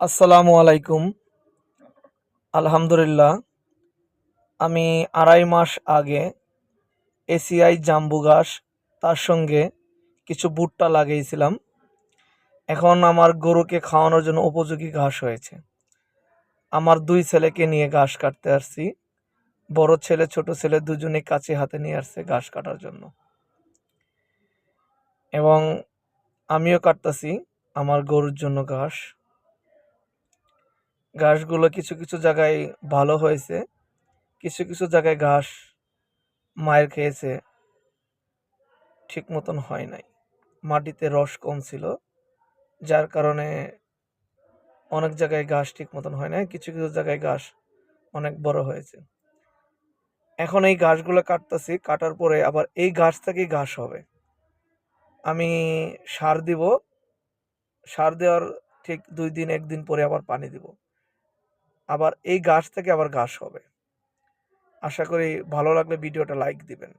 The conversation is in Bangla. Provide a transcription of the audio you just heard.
আসসালামু আলাইকুম। আলহামদুলিল্লাহ, আমি আড়াই মাস আগে এসিআই জাম্বু ঘাস, তার সঙ্গে কিছু ভুট্টা লাগিয়েছিলাম। এখন আমার গরুকে খাওয়ানোর জন্য উপযোগী ঘাস হয়েছে। আমার দুই ছেলেকে নিয়ে ঘাস কাটতে আসছি। বড় ছেলে, ছোট ছেলে দুজনে কাছে হাতে নিয়ে আসছে ঘাস কাটার জন্য। এবং আমিও কাটতাছি আমার গরুর জন্য ঘাস। ঘাসগুলো কিছু কিছু জায়গায় ভালো হয়েছে, কিছু কিছু জায়গায় ঘাস মায়ের খেয়েছে, ঠিক মতন হয় নাই। মাটিতে রস কম ছিল, যার কারণে অনেক জায়গায় ঘাস ঠিক মতন হয় নাই, কিছু কিছু জায়গায় ঘাস অনেক বড় হয়েছে। এখন এই ঘাসগুলো কাটতেছি, কাটার পরে আবার এই ঘাস থেকেই ঘাস হবে। আমি সার দিব, সার দেওয়ার ঠিক দুই দিন, একদিন পরে আবার পানি দিব। আবার এই গাছ থেকে আবার ঘাস হবে। আশা করি ভালো লাগলে ভিডিওটা লাইক দিবেন।